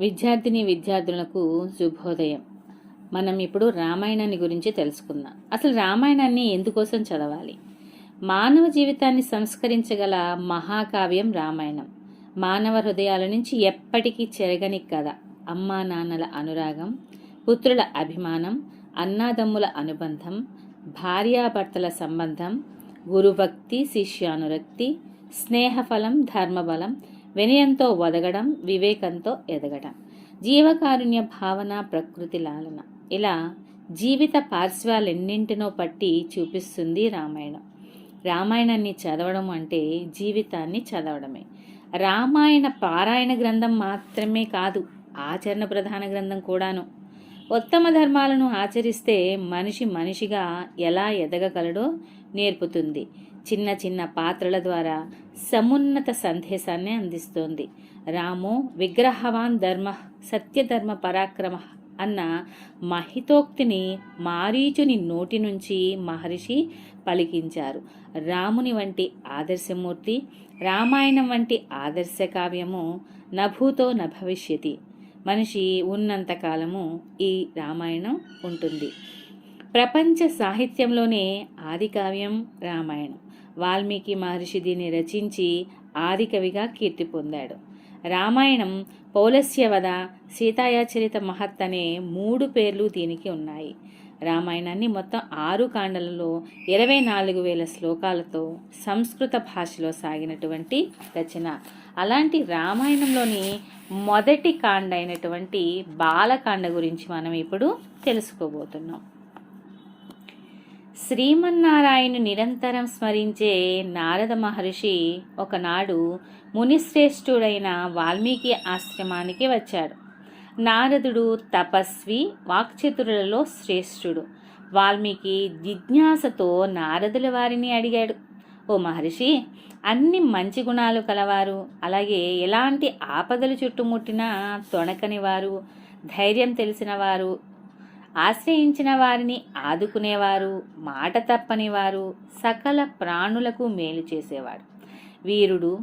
విద్యార్థిని విద్యార్థులకు శుభోదయం. మనం ఇప్పుడు రామాయణాన్ని గురించి తెలుసుకుందాం. అసలు రామాయణాన్ని ఎందుకోసం చదవాలి? మానవ జీవితాన్ని సంస్కరించగల మహాకావ్యం రామాయణం. మానవ హృదయాల నుంచి ఎప్పటికీ చెరగని కథ. అమ్మా నాన్నల అనురాగం పుత్రుల అభిమానం అన్నాదమ్ముల అనుబంధం భార్యాభర్తల సంబంధం గురుభక్తి శిష్యానురక్తి స్నేహఫలం ధర్మబలం వినయంతో ఒదగడం వివేకంతో ఎదగడం. జీవకారుణ్య భావన ప్రకృతి లాలన. ఇలా జీవిత పార్శ్వాలెన్నింటినో పట్టి చూపిస్తుంది రామాయణం. రామాయణాన్ని చదవడం అంటే జీవితాన్ని చదవడమే. రామాయణ పారాయణ గ్రంథం మాత్రమే కాదు ఆచరణ ప్రధాన గ్రంథం కూడాను. ఉత్తమ ధర్మాలను ఆచరిస్తే మనిషి మనిషిగా ఎలా ఎదగగలడో నేర్పుతుంది. చిన్న చిన్న పాత్రల ద్వారా సమున్నత సందేశాన్ని అందిస్తోంది. రామో విగ్రహవాన్ ధర్మ సత్యధర్మ పరాక్రమ అన్న మహితోక్తిని మారీచుని నోటి నుంచి మహర్షి పలికించారు. రాముని వంటి ఆదర్శమూర్తి రామాయణం వంటి ఆదర్శ కావ్యము నభూతో నభవిష్యతి. మనిషి ఉన్నంతకాలము ఈ రామాయణం ఉంటుంది. ప్రపంచ సాహిత్యంలోనే ఆది కావ్యం రామాయణం. వాల్మీకి మహర్షి దీన్ని రచించి ఆదికవిగా కీర్తి పొందాడు. రామాయణం పౌలస్యవద సీతాయాచరిత మహత్ అనే మూడు పేర్లు దీనికి ఉన్నాయి. రామాయణాన్ని మొత్తం ఆరు కాండలలో ఇరవై నాలుగు వేల శ్లోకాలతో సంస్కృత భాషలో సాగినటువంటి రచన. అలాంటి రామాయణంలోని మొదటి కాండ అయినటువంటి బాలకాండ గురించి మనం ఇప్పుడు తెలుసుకోబోతున్నాం. శ్రీమన్నారాయణు నిరంతరం స్మరించే నారద మహర్షి ఒకనాడు మునిశ్రేష్ఠుడైన వాల్మీకి ఆశ్రమానికి వచ్చాడు. నారదుడు తపస్వి వాక్చతురులలో శ్రేష్ఠుడు. వాల్మీకి జిజ్ఞాసతో నారదుల వారిని అడిగాడు. ఓ మహర్షి అన్ని మంచి గుణాలు కలవారు. అలాగే ఎలాంటి ఆపదలు చుట్టుముట్టినా తొణకని వారు ధైర్యం తెలిసిన వారు ఆశ్రయించిన వారిని ఆదుకునేవారు మాట తప్పని వారు సకల ప్రాణులకు మేలు చేసేవాడు. వీరుడు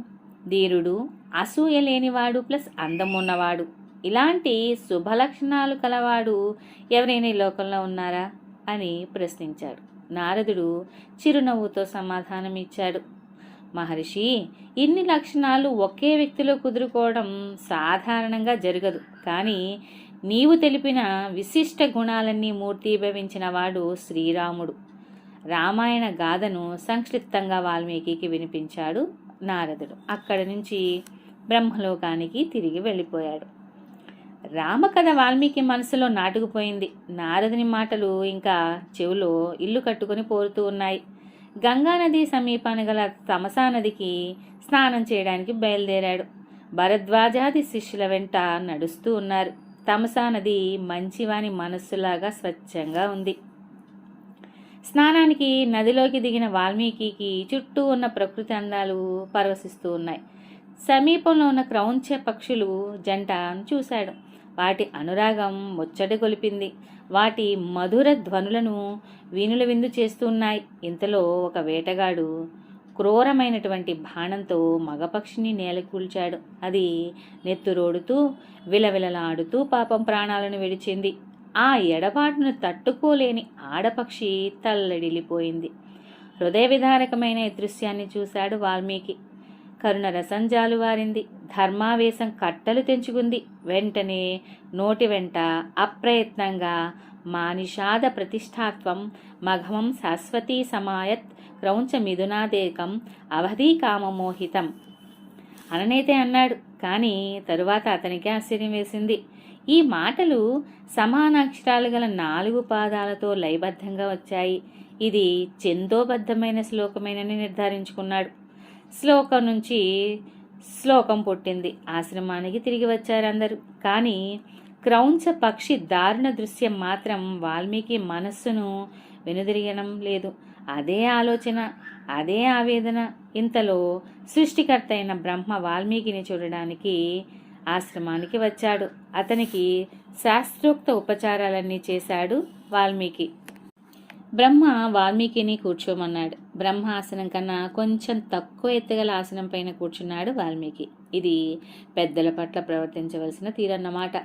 ధీరుడు అసూయ లేనివాడు ప్లస్ అందమున్నవాడు. ఇలాంటి శుభలక్షణాలు కలవాడు ఎవరైనా ఈ లోకంలో ఉన్నారా? అని ప్రశ్నించాడు. నారదుడు చిరునవ్వుతో సమాధానం ఇచ్చాడు. మహర్షి ఇన్ని లక్షణాలు ఒకే వ్యక్తిలో కుదురుకోవడం సాధారణంగా జరగదు. కానీ నీవు తెలిపిన విశిష్ట గుణాలన్నీ మూర్తీభవించిన వాడు శ్రీరాముడు. రామాయణ గాథను సంక్షిప్తంగా వాల్మీకి వినిపించాడు నారదుడు. అక్కడి నుంచి బ్రహ్మలోకానికి తిరిగి వెళ్ళిపోయాడు. రామకథ వాల్మీకి మనసులో నాటుకుపోయింది. నారదుని మాటలు ఇంకా చెవులో ఇల్లు కట్టుకొని పోరుతూ ఉన్నాయి. గంగానది సమీపాన గల తమసా నదికి స్నానం చేయడానికి బయలుదేరాడు. భరద్వాజాది శిష్యుల వెంట నడుస్తూ ఉన్నారు. తమసా నది మంచివాని మనస్సులాగా స్వచ్ఛంగా ఉంది. స్నానానికి నదిలోకి దిగిన వాల్మీకి చుట్టూ ఉన్న ప్రకృతి అందాలు పరవశిస్తూ ఉన్నాయి. సమీపంలో ఉన్న క్రౌంచ పక్షులు జంట చూశాడు. వాటి అనురాగం ముచ్చట గొలిపింది. వాటి మధుర ధ్వనులను వీణుల విందు చేస్తున్నాయి ఇంతలో ఒక వేటగాడు క్రూరమైనటువంటి బాణంతో మగపక్షిని నేలకూల్చాడు అది నెత్తురోడుతూ విలవిలలాడుతూ పాపం ప్రాణాలను విడిచింది. ఆ ఎడబాటును తట్టుకోలేని ఆడపక్షి తల్లడిల్లిపోయింది. హృదయ విధారకమైన ఈ దృశ్యాన్ని చూశాడు వాల్మీకి. కరుణ రసంజాలు వారింది ధర్మావేశం కట్టలు తెంచుకుంది. వెంటనే నోటి వెంట అప్రయత్నంగా మానిషాద ప్రతిష్టాత్వం మఘమం శాశ్వతీ సమాయత్ క్రౌంచ మిథునాదేకం అవధీ కామమోహితం. అననైతే అన్నాడు. కానీ తరువాత అతనికి ఆశ్చర్యం వేసింది. ఈ మాటలు సమానాక్షరాలు గల నాలుగు పాదాలతో లయబద్ధంగా వచ్చాయి. ఇది చందోబద్ధమైన శ్లోకమేనని నిర్ధారించుకున్నాడు. శ్లోకం నుంచి శ్లోకం పుట్టింది. ఆశ్రమానికి తిరిగి వచ్చారందరూ. కానీ క్రౌంచ పక్షి దారుణ దృశ్యం మాత్రం వాల్మీకి మనస్సును వెనుదిరగడం లేదు. అదే ఆలోచన అదే ఆవేదన. ఇంతలో సృష్టికర్త అయిన బ్రహ్మ వాల్మీకిని చూడడానికి ఆశ్రమానికి వచ్చాడు. అతనికి శాస్త్రోక్త ఉపచారాలన్నీ చేశాడు వాల్మీకి. బ్రహ్మ వాల్మీకిని కూర్చోమన్నాడు. బ్రహ్మాసనం కన్నా కొంచెం తక్కువ ఎత్తుగల ఆసనం పైన కూర్చున్నాడు వాల్మీకి. ఇది పెద్దల పట్ల ప్రవర్తించవలసిన తీరన్నమాట.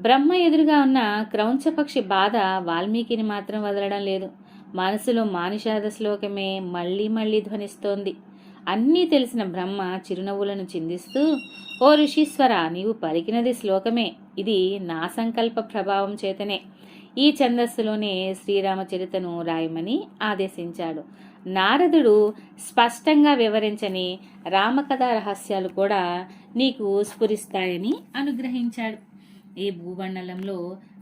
బ్రహ్మ ఎదురుగా ఉన్న క్రౌంచపక్షి బాధ వాల్మీకిని మాత్రం వదలడం లేదు. మనసులో మానుషాద శ్లోకమే మళ్ళీ మళ్ళీ ధ్వనిస్తోంది. అన్నీ తెలిసిన బ్రహ్మ చిరునవ్వులను చిందిస్తూ ఓ ఋషీశ్వర నీవు పలికినది శ్లోకమే. ఇది నా సంకల్ప ప్రభావం చేతనే. ఈ ఛందస్సులోనే శ్రీరామచరితను రాయమని ఆదేశించాడు. నారదుడు స్పష్టంగా వివరించని రామకథా రహస్యాలు కూడా నీకు స్ఫురిస్తాయని అనుగ్రహించాడు. ఈ భూమండలంలో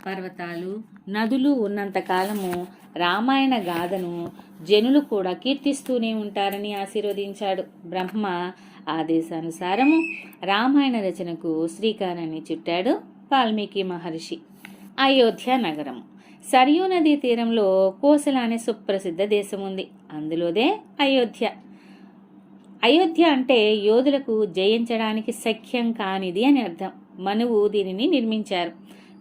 పర్వతాలు నదులు ఉన్నంతకాలము రామాయణ గాథను జనులు కూడా కీర్తిస్తూనే ఉంటారని ఆశీర్వదించాడు బ్రహ్మ ఆదేశానుసారము. రామాయణ రచనకు శ్రీకారాన్ని చుట్టాడు వాల్మీకి మహర్షి. అయోధ్య నగరం సరియూ నదీ తీరంలో కోసల అనే సుప్రసిద్ధ దేశం ఉంది అందులోదే అయోధ్య. అయోధ్య అంటే యోధులకు జయించడానికి సఖ్యం కానిది అని అర్థం. మనువు దీనిని నిర్మించారు.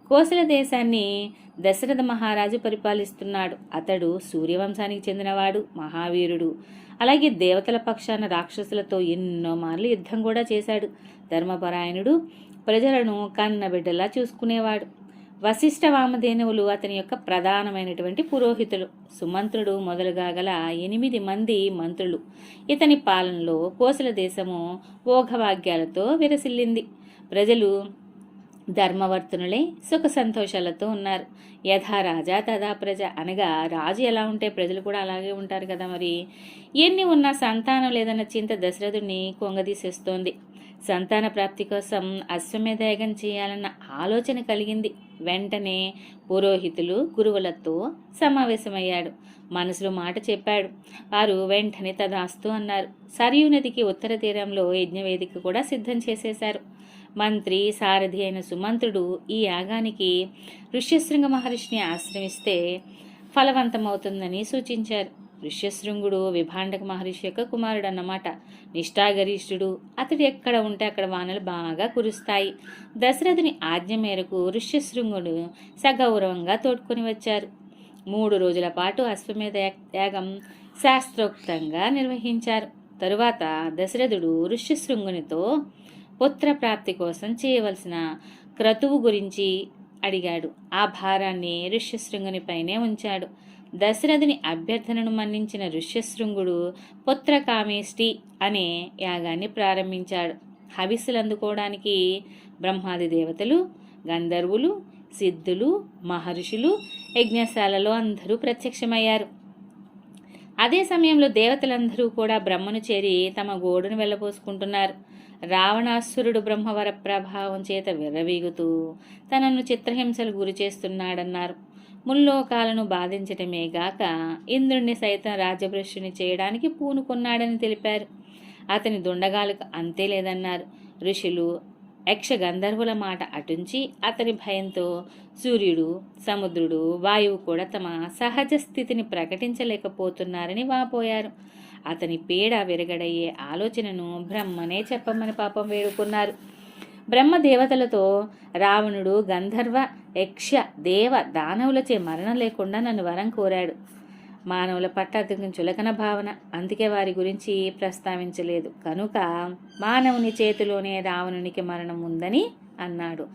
కోసల దేశాన్ని దశరథ మహారాజు పరిపాలిస్తున్నాడు. అతడు సూర్యవంశానికి చెందినవాడు మహావీరుడు. అలాగే దేవతల పక్షాన రాక్షసులతో ఎన్నో మార్లు యుద్ధం కూడా చేశాడు. ధర్మపరాయణుడు ప్రజలను కన్నబిడ్డలా చూసుకునేవాడు. వశిష్ఠ వామధేనువులు అతని యొక్క ప్రధానమైనటువంటి పురోహితులు. సుమంత్రుడు మొదలుగా గల ఎనిమిది మంది మంత్రులు. ఇతని పాలనలో కోసల దేశము ఓఘవాగ్యాలతో విరసిల్లింది. ప్రజలు ధర్మవర్తనులై సుఖ సంతోషాలతో ఉన్నారు. యథా రాజా తథా ప్రజ అనగా రాజు ఎలా ఉంటే ప్రజలు కూడా అలాగే ఉంటారు కదా మరి. ఎన్ని ఉన్నా సంతానం లేదన్న చింత దశరథుడిని కొంగదీసేస్తోంది. సంతాన ప్రాప్తి కోసం అశ్వమేధ యాగం చేయాలన్న ఆలోచన కలిగింది. వెంటనే పురోహితులు గురువులతో సమావేశమయ్యాడు. మనసులో మాట చెప్పాడు. వారు వెంటనే తదాస్తు అన్నారు. సరియు నదికి ఉత్తర తీరంలో యజ్ఞవేదిక కూడా సిద్ధం చేసేశారు. మంత్రి సారథి అయిన సుమంత్రుడు ఈ యాగానికి ఋష్యశృంగ మహర్షిని ఆశ్రమిస్తే ఫలవంతమవుతుందని సూచించారు. ఋష్యశృంగుడు విభాండక మహర్షి యొక్క కుమారుడు అన్నమాట. నిష్ఠాగరిష్ఠుడు. అతడు ఎక్కడ ఉంటే అక్కడ వానలు బాగా కురుస్తాయి. దశరథుని ఆజ్ఞ మేరకు ఋష్యశృంగుడు సగౌరవంగా తోడ్కొని వచ్చారు. మూడు రోజుల పాటు అశ్వమేధ యాగం శాస్త్రోక్తంగా నిర్వహించారు. తరువాత దశరథుడు ఋష్యశృంగునితో పుత్ర ప్రాప్తి కోసం చేయవలసిన క్రతువు గురించి అడిగాడు. ఆ భారాన్ని ఋష్యశృంగునిపైనే ఉంచాడు. దశరథుని అభ్యర్థనను మన్నించిన ఋష్యశృంగుడు పుత్రకామేష్టి అనే యాగాన్ని ప్రారంభించాడు. హవిస్సులు అందుకోవడానికి బ్రహ్మాది దేవతలు గంధర్వులు సిద్ధులు మహర్షులు యజ్ఞశాలలో అందరూ ప్రత్యక్షమయ్యారు. అదే సమయంలో దేవతలందరూ కూడా బ్రహ్మను చేరి తమ గోడును వెళ్ళబోసుకుంటున్నారు. రావణాసురుడు బ్రహ్మవర ప్రభావం చేత విర్రవీగుతూ తనను చిత్రహింసలు గురి చేస్తున్నాడన్నారు. ముల్లోకాలను బాధించటమే గాక ఇంద్రుణ్ణి సైతం రాజభృష్యుని చేయడానికి పూనుకున్నాడని తెలిపారు. అతని దుండగాలకు అంతే లేదన్నారు. ఋషులు యక్ష గంధర్వుల మాట అటుంచి అతని భయంతో సూర్యుడు సముద్రుడు వాయువు కూడా తమ సహజ స్థితిని ప్రకటించలేకపోతున్నారని వాపోయారు. అతని పీడ విరగడయ్యే ఆలోచనను బ్రహ్మనే చెప్పమని పాపం వేడుకున్నారు. బ్రహ్మ దేవతలతో రావణుడు గంధర్వ యక్ష దేవ దానవులచే మరణం లేకుండా నన్ను వరం కోరాడు. మానవుల పట్ల అతనికి చులకన భావన. అందుకే వారి గురించి ప్రస్తావించలేదు. కనుక మానవుని చేతిలోనే రావణునికి మరణం ఉందని అన్నాడు.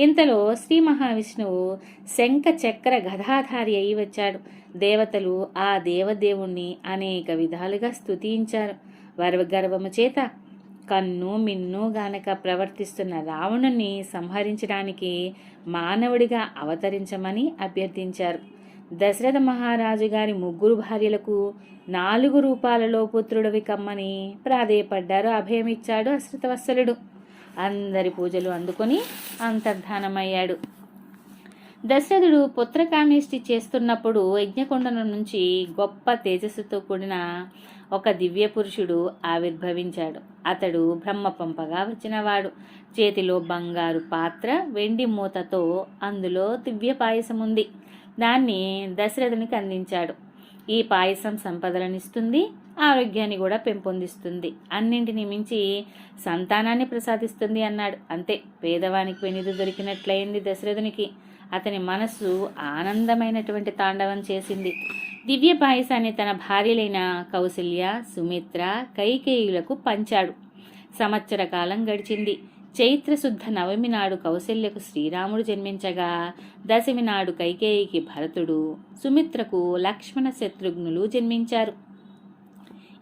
ఇంతలో శ్రీ మహావిష్ణువు శంఖ చక్ర గదాధారి అయి వచ్చాడు. దేవతలు ఆ దేవదేవుణ్ణి అనేక విధాలుగా స్తుతించారు. వరగర్వము చేత కన్ను మిన్ను గానక ప్రవర్తిస్తున్న రావణుణ్ణి సంహరించడానికి మానవుడిగా అవతరించమని అభ్యర్థించారు. దశరథ మహారాజు గారి ముగ్గురు భార్యలకు నాలుగు రూపాలలో పుత్రుడివి కమ్మని ప్రాధేయపడ్డారు. అభయమిచ్చాడు అశ్రితవత్సలుడు. అందరి పూజలు అందుకొని అంతర్ధానమయ్యాడు. దశరథుడు పుత్రకామేష్టి చేస్తున్నప్పుడు యజ్ఞకొండల నుంచి గొప్ప తేజస్సుతో కూడిన ఒక దివ్య పురుషుడు ఆవిర్భవించాడు. అతడు బ్రహ్మపంపగా వచ్చినవాడు. చేతిలో బంగారు పాత్ర వెండి మూతతో అందులో దివ్య పాయసం ఉంది దాన్ని దశరథునికి అందించాడు. ఈ పాయసం సంపదలనిస్తుంది ఆరోగ్యాన్ని కూడా పెంపొందిస్తుంది. అన్నింటిని మించి సంతానాన్ని ప్రసాదిస్తుంది అన్నాడు. అంతే పేదవానికి వెనిది దొరికినట్లయింది దశరథునికి. అతని మనస్సు ఆనందమైనటువంటి తాండవం చేసింది. దివ్య పాయసాన్ని తన భార్యలైన కౌశల్య సుమిత్ర కైకేయులకు పంచాడు. సంవత్సర కాలం గడిచింది. చైత్రశుద్ధ నవమి నాడు కౌశల్యకు శ్రీరాముడు జన్మించగా దశమి నాడు కైకేయికి భరతుడు సుమిత్రకు లక్ష్మణ శత్రుఘ్నులు జన్మించారు.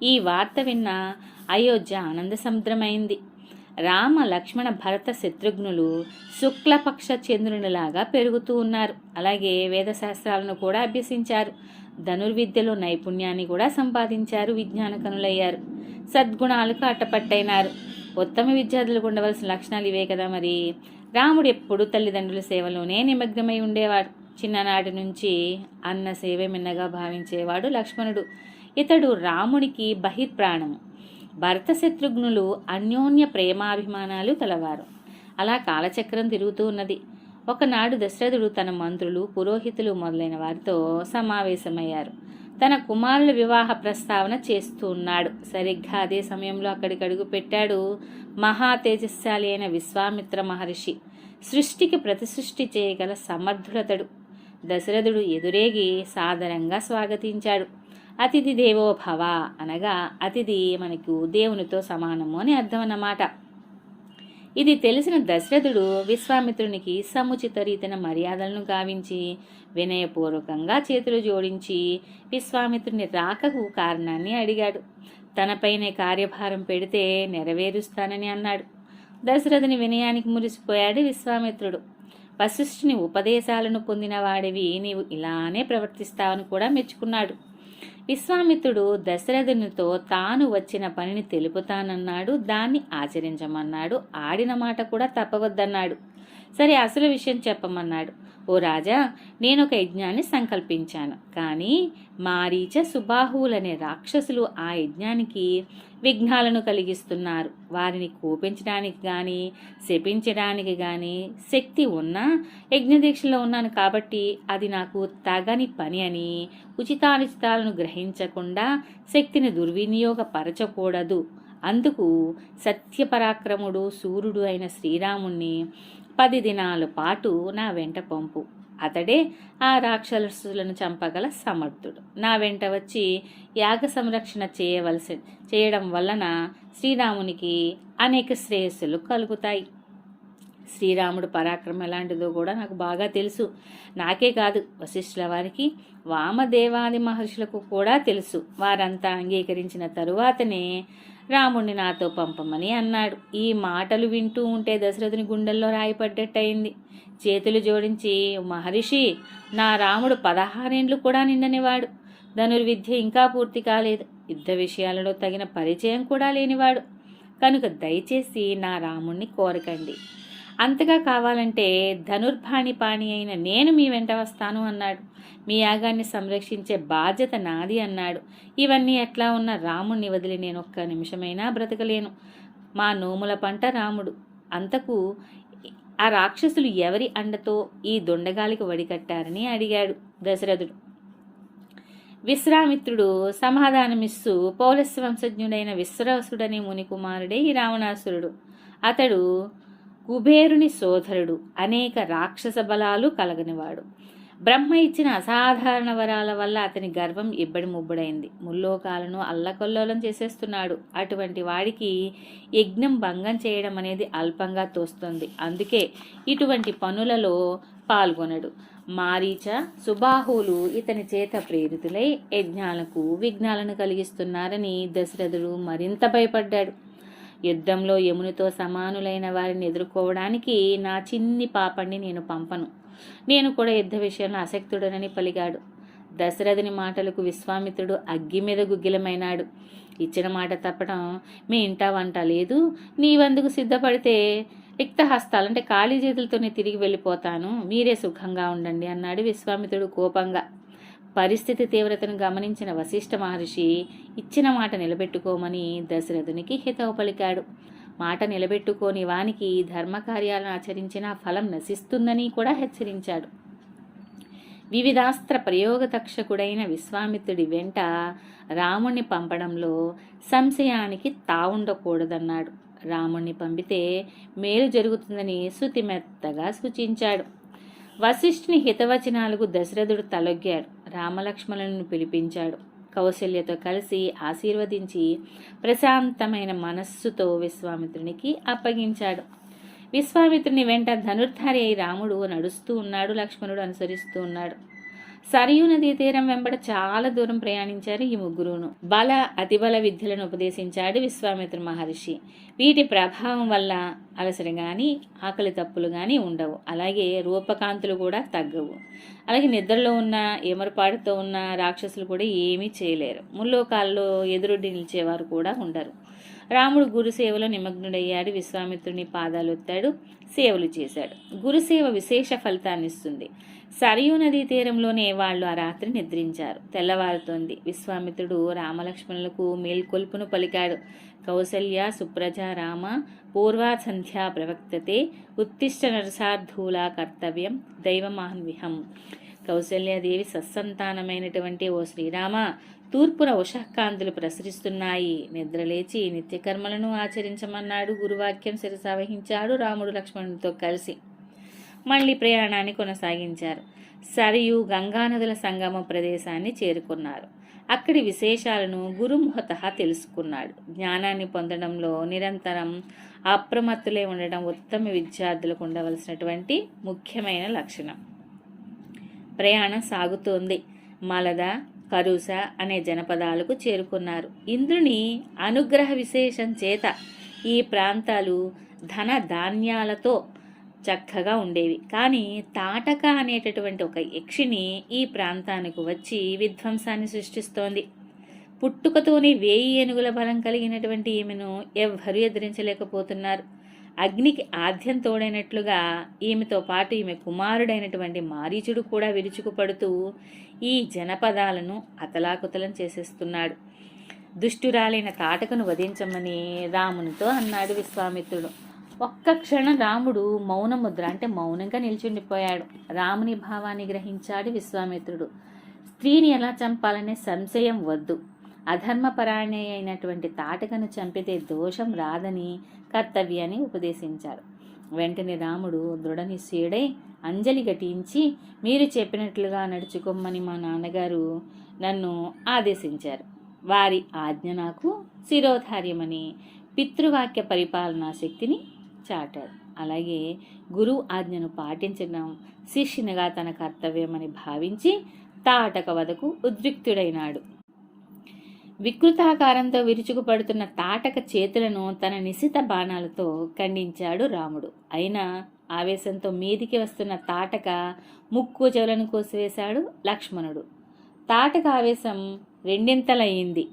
ఈ వార్త విన్న అయోధ్య ఆనంద సముద్రమైంది రామ లక్ష్మణ భరత శత్రుఘ్నులు శుక్లపక్ష చంద్రునిలాగా పెరుగుతూ ఉన్నారు. అలాగే వేదశాస్త్రాలను కూడా అభ్యసించారు. ధనుర్విద్యలో నైపుణ్యాన్ని కూడా సంపాదించారు విజ్ఞానకనులయ్యారు సద్గుణాలకు అట్టపట్టైనారు. ఉత్తమ విద్యార్థులకు ఉండవలసిన లక్షణాలు ఇవే కదా మరి. రాముడు ఎప్పుడు తల్లిదండ్రుల సేవలోనే నిమగ్నమై ఉండేవాడు. చిన్ననాటి నుంచి అన్న సేవే మిన్నగా భావించేవాడు లక్ష్మణుడు. ఇతడు రాముడికి బహిర్ప్రాణము భరత శత్రుఘ్నులు అన్యోన్య ప్రేమాభిమానాలు కలవారు. అలా కాలచక్రం తిరుగుతూ ఉన్నది. ఒకనాడు దశరథుడు తన మంత్రులు పురోహితులు మొదలైన వారితో సమావేశమయ్యారు. తన కుమారుల వివాహ ప్రస్తావన చేస్తూ ఉన్నాడు. సరిగ్గా అదే సమయంలో అక్కడికి అడుగు పెట్టాడు మహా తేజస్శాలి అయిన విశ్వామిత్ర మహర్షి. సృష్టికి ప్రతిసృష్టి చేయగల సమర్థుడతడు. దశరథుడు ఎదురేగి సాదరంగా స్వాగతించాడు. అతిథి దేవో భవ అనగా అతిథి మనకు దేవునితో సమానము అని అర్థం అన్నమాట ఇది తెలిసిన దశరథుడు విశ్వామిత్రునికి సముచిత రీతిన మర్యాదలను గావించి వినయపూర్వకంగా చేతులు జోడించి విశ్వామిత్రుని రాకకు కారణాన్ని అడిగాడు. తనపైనే కార్యభారం పెడితే నెరవేరుస్తానని అన్నాడు. దశరథుని వినయానికి మురిసిపోయాడు విశ్వామిత్రుడు. వశిష్ఠుని ఉపదేశాలను పొందిన వాడివి నీవు ఇలానే ప్రవర్తిస్తావని కూడా మెచ్చుకున్నాడు. విశ్వామిత్రుడు దశరథునితో తాను వచ్చిన పనిని తెలుపుతానన్నాడు దాన్ని ఆచరించమన్నాడు ఆడిన మాట కూడా తప్పవద్దన్నాడు. సరే అసలు విషయం చెప్పమన్నాడు. ఓ రాజా నేను ఒక యజ్ఞాన్ని సంకల్పించాను. కానీ మారీచ సుబాహువులనే రాక్షసులు ఆ యజ్ఞానికి విఘ్నాలను కలిగిస్తున్నారు. వారిని కోపించడానికి కానీ శపించడానికి కానీ శక్తి ఉన్నా యజ్ఞదీక్షలో ఉన్నాను కాబట్టి అది నాకు తగని పని అని ఉచితానుచితాలను గ్రహించకుండా శక్తిని దుర్వినియోగపరచకూడదు. అందుకు సత్యపరాక్రముడు సూర్యుడు అయిన శ్రీరాముణ్ణి పది దినాల పాటు నా వెంట పంపు. అతడే ఆ రాక్షసులను చంపగల సమర్థుడు. నా వెంట వచ్చి యాగ సంరక్షణ చేయవలసి చేయడం వలన శ్రీరామునికి అనేక శ్రేయస్సులు కలుగుతాయి. శ్రీరాముడు పరాక్రమం ఎలాంటిదో కూడా నాకు బాగా తెలుసు. నాకే కాదు వశిష్ఠుల వారికి వామదేవాది మహర్షులకు కూడా తెలుసు. వారంతా అంగీకరించిన తరువాతనే రాముణ్ణి నాతో పంపమని అన్నాడు. ఈ మాటలు వింటూ ఉంటే దశరథుని గుండెల్లో రాయిపడ్డట్టయింది. చేతులు జోడించి మహర్షి నా రాముడు పదహారేండ్లు కూడా నిండనివాడు ధనుర్విద్య ఇంకా పూర్తి కాలేదు. యుద్ధ విషయాలలో తగిన పరిచయం కూడా లేనివాడు. కనుక దయచేసి నా రాముణ్ణి కోరకండి. అంతగా కావాలంటే ధనుర్భాణి పాణి అయిన నేను మీ వెంట వస్తాను అన్నాడు. మీ యాగాన్ని సంరక్షించే బాధ్యత నాది అన్నాడు. ఇవన్నీ ఎట్లా ఉన్న రాముణ్ణి వదిలి నేను ఒక్క నిమిషమైనా బ్రతకలేను. మా నోముల పంట రాముడు. అంతకు ఆ రాక్షసులు ఎవరి అండతో ఈ దొండగాలికి వడికట్టారని అడిగాడు దశరథుడు. విశ్రామిత్రుడు సమాధానమిస్తూ పౌలస్య వంశజ్ఞుడైన విశ్రవసుడనే మునికుమారుడే ఈ రావణాసురుడు. అతడు కుబేరుని సోదరుడు అనేక రాక్షస బలాలు కలగనివాడు. బ్రహ్మ ఇచ్చిన అసాధారణ వరాల వల్ల అతని గర్వం ఇబ్బడి ముబ్బడైంది ముల్లోకాలను అల్లకొల్లోలం చేసేస్తున్నాడు. అటువంటి వాడికి యజ్ఞం భంగం చేయడం అనేది అల్పంగా తోస్తుంది. అందుకే ఇటువంటి పనులలో పాల్గొనడు. మారీచ సుబాహులు ఇతని చేత ప్రేరితులై యజ్ఞాలకు విఘ్నాలను కలిగిస్తున్నారని దశరథుడు మరింత భయపడ్డాడు. యుద్ధంలో యమునితో సమానులైన వారిని ఎదుర్కోవడానికి నా చిన్ని పాపణ్ణి నేను పంపను. నేను కూడా యుద్ధ విషయంలో అసక్తుడనని పలిగాడు దశరథుని మాటలకు విశ్వామిత్రుడు అగ్గి మీద గుగ్గిలమైనాడు. ఇచ్చిన మాట తప్పడం మీ ఇంట వంట లేదు. నీవందుకు సిద్ధపడితే రిక్తహస్తాలు అంటే ఖాళీ చేతులతోనే తిరిగి వెళ్ళిపోతాను. మీరే సుఖంగా ఉండండి అన్నాడు విశ్వామిత్రుడు కోపంగా. పరిస్థితి తీవ్రతను గమనించిన వశిష్ఠ మహర్షి ఇచ్చిన మాట నిలబెట్టుకోమని దశరథునికి హితవు పలికాడు. మాట నిలబెట్టుకోని వానికి ధర్మకార్యాలను ఆచరించిన ఫలం నశిస్తుందని కూడా హెచ్చరించాడు. వివిధాస్త్ర ప్రయోగతక్షకుడైన విశ్వామిత్రుడి వెంట రాముణ్ణి పంపడంలో సంశయానికి తావుండకూడదన్నాడు. రాముణ్ణి పంపితే మేలు జరుగుతుందని శృతిమెత్తగా సూచించాడు. వశిష్ఠుని హితవచనాలకు దశరథుడు తలొగ్గాడు. రామలక్ష్మణులను పిలిపించాడు. కౌశల్యతో కలిసి ఆశీర్వదించి ప్రశాంతమైన మనస్సుతో విశ్వామిత్రునికి అప్పగించాడు. విశ్వామిత్రుని వెంట ధనుర్ధారి అయి రాముడు నడుస్తూ ఉన్నాడు లక్ష్మణుడు అనుసరిస్తూ ఉన్నాడు. సరియు నదీ తీరం వెంబడ చాలా దూరం ప్రయాణించారు ఈ ముగ్గురును. బల అతిబల విద్యలను ఉపదేశించాడు విశ్వామిత్ర మహర్షి. వీటి ప్రభావం వల్ల అలసట కానీ ఆకలి తప్పులు కానీ ఉండవు. అలాగే రూపకాంతులు కూడా తగ్గవు. అలాగే నిద్రలో ఉన్న ఏమరపాటుతో ఉన్న రాక్షసులు కూడా ఏమీ చేయలేరు. ముల్లోకాల్లో ఎదురొడ్డి నిలిచేవారు కూడా ఉండరు. రాముడు గురుసేవలో నిమగ్నుడయ్యాడు. విశ్వామిత్రుని పాదాలు ఎత్తాడు. సేవలు చేశాడు. గురుసేవ విశేష ఫలితాన్ని ఇస్తుంది. సరియు నదీ తీరంలోనే వాళ్ళు ఆ రాత్రి నిద్రించారు. తెల్లవారుతోంది. విశ్వామిత్రుడు రామలక్ష్మణులకు మేల్కొల్పును పలికాడు. కౌసల్య సుప్రజ రామ పూర్వా సంధ్యా ప్రవక్తతే ఉత్తిష్ట నరసార్థూల కర్తవ్యం దైవమాన్విహం. కౌసల్యాదేవి సత్సంతానమైనటువంటి ఓ శ్రీరామ తూర్పున ఉషకాంతులు ప్రసరిస్తున్నాయి. నిద్రలేచి నిత్యకర్మలను ఆచరించమన్నాడు. గురువాక్యం శిరసావహించాడు రాముడు లక్ష్మణుడితో కలిసి. మళ్ళీ ప్రయాణాన్ని కొనసాగించారు. సరియు గంగానదుల సంగమ ప్రదేశాన్ని చేరుకున్నారు. అక్కడి విశేషాలను గురుముహత తెలుసుకున్నాడు. జ్ఞానాన్ని పొందడంలో నిరంతరం అప్రమత్తులే ఉండడం ఉత్తమ విద్యార్థులకు ఉండవలసినటువంటి ముఖ్యమైన లక్షణం. ప్రయాణం సాగుతోంది. మలద కరుస అనే జనపదాలకు చేరుకున్నారు. ఇంద్రుని అనుగ్రహ విశేషం చేత ఈ ప్రాంతాలు ధన ధాన్యాలతో చక్కగా ఉండేవి. కానీ తాటక అనేటటువంటి ఒక యక్షిని ఈ ప్రాంతానికి వచ్చి విధ్వంసాన్ని సృష్టిస్తోంది. పుట్టుకతోనే వేయి ఏనుగుల బలం కలిగినటువంటి ఈమెను ఎవ్వరూ ఎదిరించలేకపోతున్నారు. అగ్నికి ఆద్యం తోడైనట్లుగా ఈమెతో పాటు ఈమె కుమారుడైనటువంటి మారీచుడు కూడా విరుచుకుపడుతూ ఈ జనపదాలను అతలాకుతలం చేసేస్తున్నాడు. దుష్టురాలైన తాటకను వధించమని రామునితో అన్నాడు విశ్వామిత్రుడు. ఒక్క క్షణం రాముడు మౌనముద్ర అంటే మౌనంగా నిల్చుండిపోయాడు. రాముని భావాన్ని గ్రహించాడు విశ్వామిత్రుడు. స్త్రీని ఎలా చంపాలనే సంశయం వద్దు. అధర్మపరాయణ అయినటువంటి తాటకను చంపితే దోషం రాదని కర్తవ్యాన్ని ఉపదేశించాడు వెంటనే రాముడు దృఢనిశ్చయుడై అంజలి ఘటించి మీరు చెప్పినట్లుగా నడుచుకోమని మా నాన్నగారు నన్ను ఆదేశించారు. వారి ఆజ్ఞ నాకు శిరోధార్యమని పితృవాక్య పరిపాలనా శక్తిని చాటాడు అలాగే గురువు ఆజ్ఞను పాటించడం శిష్యునిగా తన కర్తవ్యమని భావించి తాటక వదకు ఉద్రిక్తుడైనాడు. వికృతాకారంతో విరుచుకుపడుతున్న తాటక చేతులను తన నిశిత బాణాలతో ఖండించాడు రాముడు. అయినా ఆవేశంతో మీదికి వస్తున్న తాటక ముక్కు చెవులను కోసివేశాడు లక్ష్మణుడు. తాటక ఆవేశం రెండింతలయ్యింది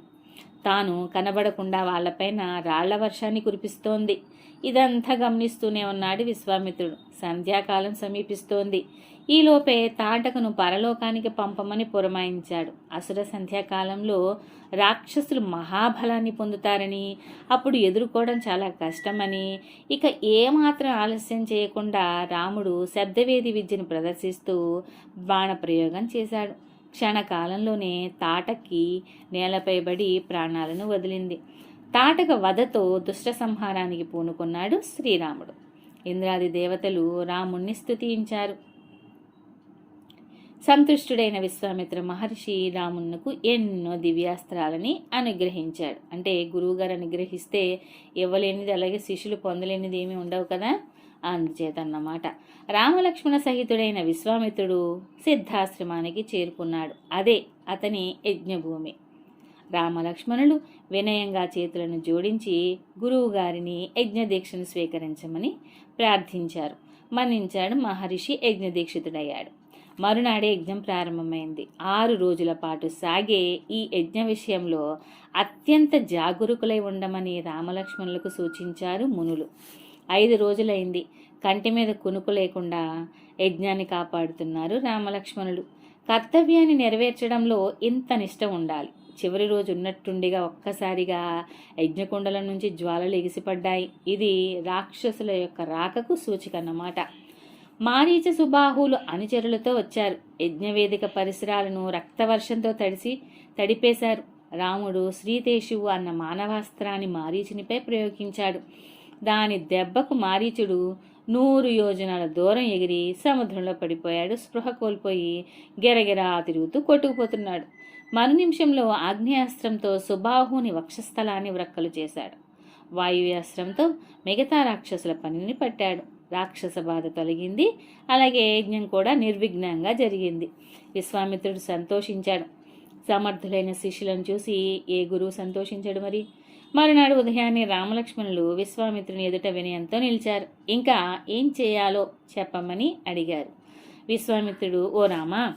తాను కనబడకుండా వాళ్ళపైన రాళ్ళ వర్షాన్ని కురిపిస్తోంది. ఇదంతా గమనిస్తూనే ఉన్నాడు విశ్వామిత్రుడు. సంధ్యాకాలం సమీపిస్తోంది. ఈలోపే తాటకను పరలోకానికి పంపమని పురమాయించాడు. అసుర సంధ్యాకాలంలో రాక్షసులు మహాబలాన్ని పొందుతారని అప్పుడు ఎదుర్కోవడం చాలా కష్టమని ఇక ఏమాత్రం ఆలస్యం చేయకుండా రాముడు శబ్దవేది విద్యను ప్రదర్శిస్తూ బాణప్రయోగం చేశాడు. క్షణకాలంలోనే తాటకి నేలపై బడి ప్రాణాలను వదిలింది. తాటక వధతో దుష్ట సంహారానికి పూనుకున్నాడు శ్రీరాముడు. ఇంద్రాది దేవతలు రాముణ్ణి స్థుతించారు సంతుష్టుడైన విశ్వామిత్ర మహర్షి రామున్నకు ఎన్నో దివ్యాస్త్రాలని అనుగ్రహించాడు. అంటే గురువుగారు అనుగ్రహిస్తే ఇవ్వలేనిది అలాగే శిష్యులు పొందలేనిది ఏమీ ఉండవు కదా? అందుచేత అన్నమాట రామలక్ష్మణ సహితుడైన విశ్వామిత్రుడు సిద్ధాశ్రమానికి చేరుకున్నాడు. అదే అతని యజ్ఞభూమి. రామలక్ష్మణులు వినయంగా చేతులను జోడించి గురువుగారిని యజ్ఞదీక్షను స్వీకరించమని ప్రార్థించారు. మన్నించాడు మహర్షి యజ్ఞదీక్షితుడయ్యాడు. మరునాడే యజ్ఞం ప్రారంభమైంది. ఆరు రోజుల పాటు సాగే ఈ యజ్ఞ విషయంలో అత్యంత జాగరూకులై ఉండమని రామలక్ష్మణులకు సూచించారు మునులు. ఐదు రోజులైంది. కంటి మీద కునుకు లేకుండా యజ్ఞాన్ని కాపాడుతున్నారు రామలక్ష్మణులు. కర్తవ్యాన్ని నెరవేర్చడంలో ఇంత నిష్ట ఉండాలి. చివరి రోజు ఉన్నట్టుండిగా ఒక్కసారిగా యజ్ఞకుండల నుంచి జ్వాలలు ఎగిసిపడ్డాయి. ఇది రాక్షసుల యొక్క రాకకు సూచిక అన్నమాట మారీచ సుబాహులు అనుచరులతో వచ్చారు. యజ్ఞవేదిక పరిసరాలను రక్తవర్షంతో తడిసి తడిపేశారు. రాముడు శ్రీతేశువు అన్న మానవాస్త్రాన్ని మారీచునిపై ప్రయోగించాడు. దాని దెబ్బకు మారీచుడు నూరు యోజనాల దూరం ఎగిరి సముద్రంలో పడిపోయాడు. స్పృహ కోల్పోయి గెరగెరా తిరుగుతూ కొట్టుకుపోతున్నాడు. మరు నిమిషంలో ఆగ్నేయాస్త్రంతో సుబాహుని వక్షస్థలాన్ని వ్రక్కలు చేశాడు. వాయువ్యాస్త్రంతో మిగతా రాక్షసుల పనిని పట్టాడు. రాక్షస బాధ తొలగింది. అలాగే యజ్ఞం కూడా నిర్విఘ్నంగా జరిగింది. విశ్వామిత్రుడు సంతోషించాడు. సమర్థులైన శిష్యులను చూసి ఏ గురువు సంతోషించాడు మరి? మరునాడు ఉదయాన్నే రామలక్ష్మణులు విశ్వామిత్రుని ఎదుట వినయంతో నిలిచారు. ఇంకా ఏం చేయాలో చెప్పమని అడిగారు. విశ్వామిత్రుడు ఓ రామా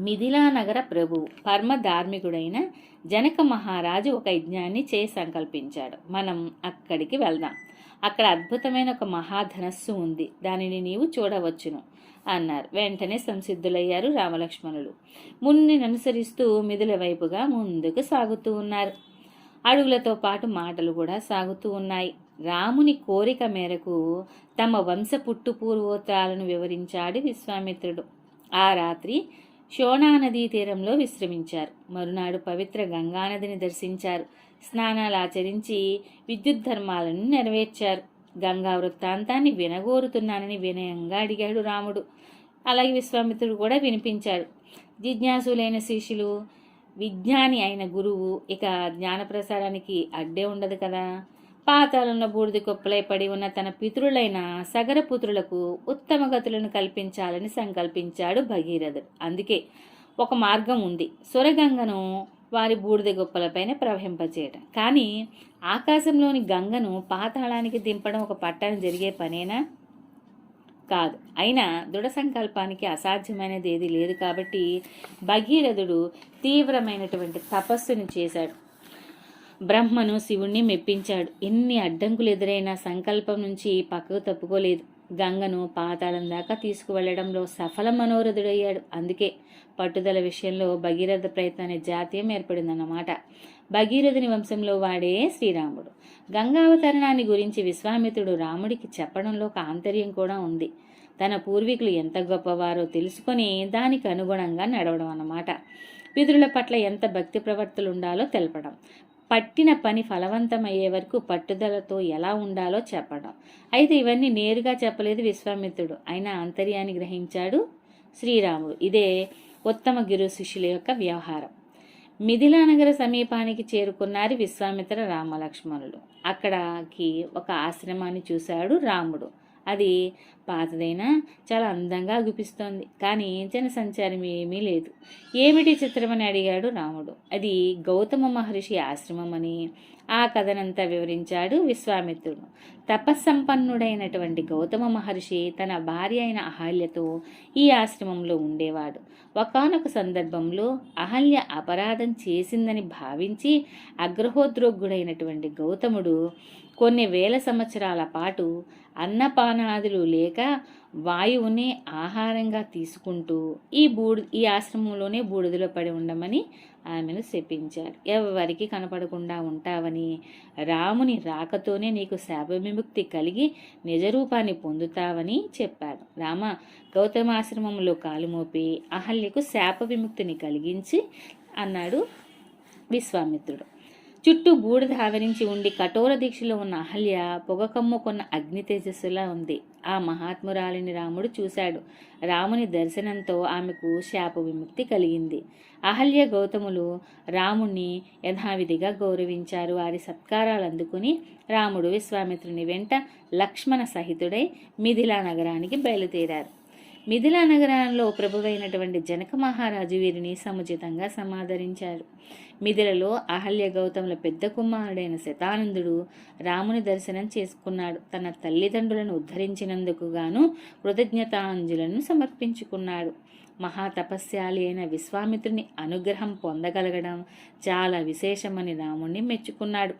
మిథిలా నగర ప్రభు పరమ ధార్మికుడైన జనక మహారాజు ఒక యజ్ఞాన్ని చే సంకల్పించాడు. మనం అక్కడికి వెళ్దాం. అక్కడ అద్భుతమైన ఒక మహాధనస్సు ఉంది. దానిని నీవు చూడవచ్చును అన్నారు. వెంటనే సంసిద్ధులయ్యారు రామలక్ష్మణులు. మున్ని అనుసరిస్తూ మిథుల వైపుగా ముందుకు సాగుతూ ఉన్నారు. అడుగులతో పాటు మాటలు కూడా సాగుతూ ఉన్నాయి. రాముని కోరిక మేరకు తమ వంశ పుట్టు పూర్వోత్తరాలను వివరించాడు విశ్వామిత్రుడు. ఆ రాత్రి శోణా నదీ తీరంలో విశ్రమించారు. మరునాడు పవిత్ర గంగానదిని దర్శించారు. స్నానాలు ఆచరించి విద్యుత్ ధర్మాలను నెరవేర్చారు. గంగా వృత్తాంతాన్ని వినగోరుతున్నానని వినయంగా అడిగాడు రాముడు. అలాగే విశ్వామిత్రుడు కూడా వినిపించాడు. జిజ్ఞాసులైన శిష్యులు విజ్ఞాని అయిన గురువు ఇక జ్ఞానప్రసారానికి అడ్డే ఉండదు కదా? పాతాళంలో బూడిద కుప్పలై పడి ఉన్న తన పితృలైన సగరపుత్రులకు ఉత్తమ గతులను కల్పించాలని సంకల్పించాడు భగీరథుడు అందుకే ఒక మార్గం ఉంది. సురగంగను వారి బూడిద గొప్పలపైన ప్రవహింపచేయటం. కానీ ఆకాశంలోని గంగను పాతాళానికి దింపడం ఒక పట్టణం జరిగే పనేనా? కాదు. అయినా దృఢ సంకల్పానికి అసాధ్యమైనది ఏది లేదు కాబట్టి భగీరథుడు తీవ్రమైనటువంటి తపస్సుని చేశాడు. బ్రహ్మను శివుణ్ణి మెప్పించాడు. ఎన్ని అడ్డంకులు ఎదురైనా సంకల్పం నుంచి పక్కకు తప్పుకోలేదు. గంగను పాతాళం దాకా తీసుకువెళ్ళడంలో సఫల మనోరథుడయ్యాడు. అందుకే పట్టుదల విషయంలో భగీరథ ప్రయత్నాన్ని జాతీయం ఏర్పడిందన్నమాట. భగీరథుని వంశంలో వాడే శ్రీరాముడు. గంగావతరణాన్ని గురించి విశ్వామిత్రుడు రాముడికి చెప్పడంలో ఒక ఆంతర్యం కూడా ఉంది. తన పూర్వీకులు ఎంత గొప్పవారో తెలుసుకొని దానికి అనుగుణంగా నడవడం అన్నమాట. పితృల పట్ల ఎంత భక్తి ప్రవర్తలు ఉండాలో తెలపడం. పట్టిన పని ఫలవంతమయ్యే వరకు పట్టుదలతో ఎలా ఉండాలో చెప్పడం. అయితే ఇవన్నీ నేరుగా చెప్పలేదు విశ్వామిత్రుడు. అయినా ఆంతర్యాన్ని గ్రహించాడు శ్రీరాముడు ఇదే ఉత్తమ గురు శిష్యుల యొక్క వ్యవహారం. మిథిలా నగర సమీపానికి చేరుకున్నారు విశ్వామిత్ర రామలక్ష్మణులు. అక్కడికి ఒక ఆశ్రమాన్ని చూశాడు రాముడు. అది పాతదైనా చాలా అందంగా గుపిస్తోంది కానీ జనసంచారం ఏమీ లేదు. ఏమిటి చిత్రమని అడిగాడు రాముడు. అది గౌతమ మహర్షి ఆశ్రమం అని. ఆ కథనంతా వివరించాడు విశ్వామిత్రుడు. తపస్సంపన్నుడైనటువంటి గౌతమ మహర్షి తన భార్య అయిన అహల్యతో ఈ ఆశ్రమంలో ఉండేవాడు. ఒకనొక సందర్భంలో అహల్య అపరాధం చేసిందని భావించి అగ్రహోద్రోగుడైనటువంటి గౌతముడు కొన్ని వేల సంవత్సరాల పాటు అన్నపానాదులు లేక వాయువునే ఆహారంగా తీసుకుంటూ ఈ బూడి ఈ ఆశ్రమంలోనే బూడిదలో పడి ఉండమని ఆమెను శపించారు. ఎవరికి కనపడకుండా ఉంటావని రాముని రాకతోనే నీకు శాప విముక్తి కలిగి నిజరూపాన్ని పొందుతావని చెప్పాడు రామ గౌతమాశ్రమంలో కాలుమోపి అహల్యకు శాప విముక్తిని కలిగించి అన్నాడు విశ్వామిత్రుడు. చుట్టూ బూడిద ఆవరించి ఉండి కఠోర దీక్షలో ఉన్న అహల్య పొగకమ్ము కొన్న అగ్ని తేజస్సులా ఉంది. ఆ మహాత్మురాలిని రాముడు చూశాడు. రాముని దర్శనంతో ఆమెకు శాప విముక్తి కలిగింది. అహల్య గౌతములు రాముణ్ణి యథావిధిగా గౌరవించారు. వారి సత్కారాలు అందుకుని రాముడు విశ్వామిత్రుని వెంట లక్ష్మణ సహితుడై మిథిలా నగరానికి బయలుదేరారు. మిథిలా నగరంలో ప్రభువైనటువంటి జనక మహారాజు వీరిని సముచితంగా సమాదరించారు. మిథిలలో అహల్య గౌతముల పెద్ద కుమారుడైన శతానందుడు రాముని దర్శనం చేసుకున్నాడు. తన తల్లిదండ్రులను ఉద్ధరించినందుకు గాను కృతజ్ఞతాంజులను సమర్పించుకున్నాడు. మహాతపస్యాలి అయిన విశ్వామిత్రుని అనుగ్రహం పొందగలగడం చాలా విశేషమని రాముణ్ణి మెచ్చుకున్నాడు.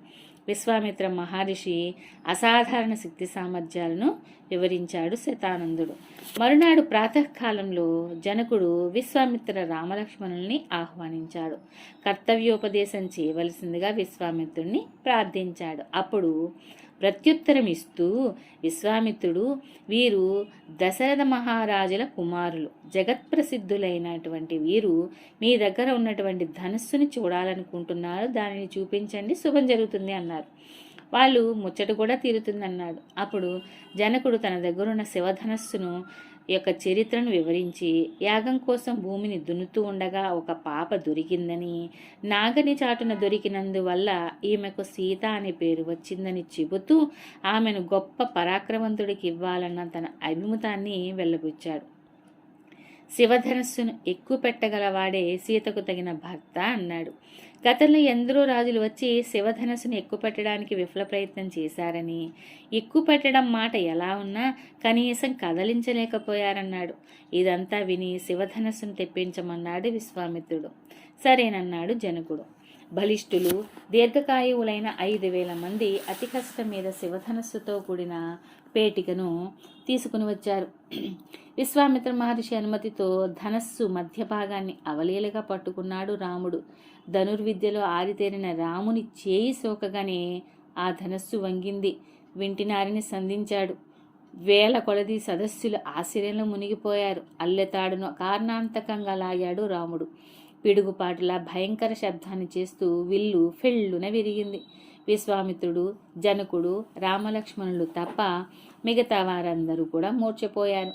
విశ్వామిత్ర మహర్షి అసాధారణ శక్తి సామర్థ్యాలను వివరించాడు శతానందుడు. మరునాడు ప్రాతకాలంలో జనకుడు విశ్వామిత్ర రామలక్ష్మణుల్ని ఆహ్వానించాడు. కర్తవ్యోపదేశం చేయవలసిందిగా విశ్వామిత్రుణ్ణి ప్రార్థించాడు. అప్పుడు ప్రత్యుత్తరం ఇస్తూ విశ్వామిత్రుడు వీరు దశరథ మహారాజుల కుమారులు జగత్ప్రసిద్ధులైనటువంటి వీరు మీ దగ్గర ఉన్నటువంటి ధనస్సుని చూడాలనుకుంటున్నారు దానిని చూపించండి శుభం జరుగుతుంది అన్నారు. వాళ్ళు ముచ్చట కూడా తీరుతుందన్నాడు. అప్పుడు జనకుడు తన దగ్గరున్న శివధనస్సును యొక్క చరిత్రను వివరించి యాగం కోసం భూమిని దున్నుతూ ఉండగా ఒక పాప దొరికిందని నాగని చాటున దొరికినందువల్ల ఈమెకు సీత అనే పేరు వచ్చిందని చెబుతూ ఆమెను గొప్ప పరాక్రమంతుడికి ఇవ్వాలన్న తన అభిమతాన్ని వెళ్ళబుచ్చాడు శివధనస్సును ఎక్కువ పెట్టగలవాడే సీతకు తగిన భర్త అన్నాడు. గతంలో ఎందరో రాజులు వచ్చి శివధనస్సును ఎక్కుపెట్టడానికి విఫల ప్రయత్నం చేశారని. ఎక్కుపెట్టడం మాట ఎలా ఉన్నా కనీసం కదలించలేకపోయారన్నాడు. ఇదంతా విని శివధనస్సును తెప్పించమన్నాడు విశ్వామిత్రుడు. సరేనన్నాడు జనకుడు. బలిష్ఠులు దీర్ఘకాయువులైన ఐదు వేల మంది అతి కష్టం మీద శివధనస్సుతో కూడిన పేటికను తీసుకుని వచ్చారు. విశ్వామిత్ర మహర్షి అనుమతితో ధనస్సు మధ్య భాగాన్ని అవలీలగా పట్టుకున్నాడు రాముడు. ధనుర్విద్యలో ఆరితేరిన రాముని చేయి సోకగానే ఆ ధనస్సు వంగింది. వింటినారిని సంధించాడు. వేల కొలది సదస్సులు ఆశ్చర్యంలో మునిగిపోయారు. అల్లెతాడును కారణాంతకంగా లాగాడు రాముడు. పిడుగుపాటులా భయంకర శబ్దాన్ని చేస్తూ విల్లు ఫెళ్ళున విరిగింది. విశ్వామిత్రుడు జనకుడు రామలక్ష్మణులు తప్ప మిగతా వారందరూ కూడా మూర్చపోయారు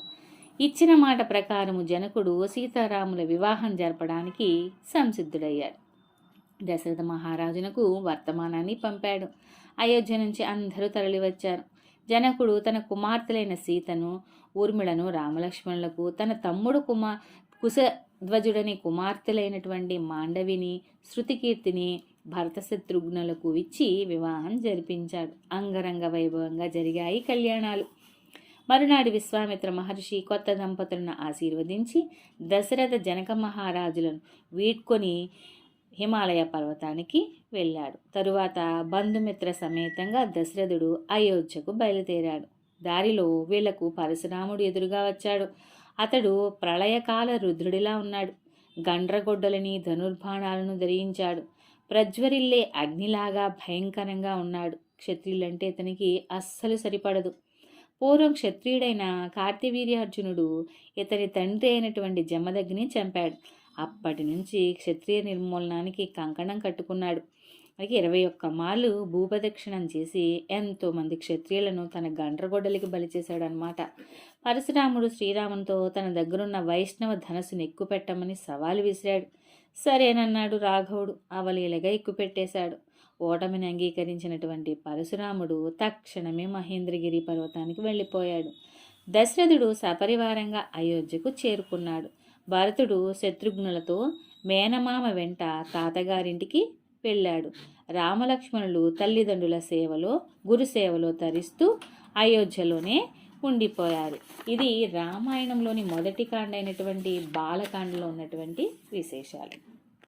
ఇచ్చిన మాట ప్రకారము జనకుడు సీతారాముల వివాహం జరపడానికి సంసిద్ధుడయ్యాడు. దశరథ మహారాజునకు వర్తమానాన్ని పంపాడు. అయోధ్య నుంచి అందరూ తరలివచ్చారు. జనకుడు తన కుమార్తెలైన సీతను ఊర్మిళను రామలక్ష్మణులకు తన తమ్ముడు కుమార్ కుశధ్వజుడని కుమార్తెలైనటువంటి మాండవిని శృతికీర్తిని భరత శత్రుఘ్నులకు ఇచ్చి వివాహం జరిపించాడు. అంగరంగ వైభవంగా జరిగాయి కళ్యాణాలు. మరునాడు విశ్వామిత్ర మహర్షి కొత్త దంపతులను ఆశీర్వదించి దశరథ జనక మహారాజులను వీడ్కొని హిమాలయ పర్వతానికి వెళ్ళాడు. తరువాత బంధుమిత్ర సమేతంగా దశరథుడు అయోధ్యకు బయలుదేరాడు. దారిలో వీళ్ళకు పరశురాముడు ఎదురుగా వచ్చాడు. అతడు ప్రళయకాల రుద్రుడిలా ఉన్నాడు. గండ్రగొడ్డలని ధనుర్బాణాలను ధరించాడు. ప్రజ్వరిల్లే అగ్నిలాగా భయంకరంగా ఉన్నాడు. క్షత్రియులంటే ఇతనికి అస్సలు సరిపడదు. పూర్వం క్షత్రియుడైన కార్తివీర్యార్జునుడు ఇతని తండ్రి అయినటువంటి జమదగ్ని చంపాడు. అప్పటి నుంచి క్షత్రియ నిర్మూలనానికి కంకణం కట్టుకున్నాడు. అలాగే ఇరవై ఒక్క మార్లు భూపదక్షిణం చేసి ఎంతోమంది క్షత్రియులను తన గండ్రగొడ్డలికి బలి చేశాడనమాట పరశురాముడు శ్రీరామునితో తన దగ్గరున్న వైష్ణవ ధనస్సును ఎక్కుపెట్టమని సవాలు విసిరాడు. సరేనన్నాడు రాఘవుడు. అవలీలగా ఎక్కుపెట్టేశాడు. ఓటమిని అంగీకరించినటువంటి పరశురాముడు తక్షణమే మహేంద్రగిరి పర్వతానికి వెళ్ళిపోయాడు. దశరథుడు సపరివారంగా అయోధ్యకు చేరుకున్నాడు. భరతుడు శత్రుఘ్నులతో మేనమామ వెంట తాతగారింటికి వెళ్ళాడు. రామలక్ష్మణులు తల్లిదండ్రుల సేవలో గురుసేవలో తరిస్తూ అయోధ్యలోనే ఉండిపోయారు. ఇది రామాయణంలోని మొదటి కాండ అయినటువంటి బాలకాండలో ఉన్నటువంటి విశేషాలు.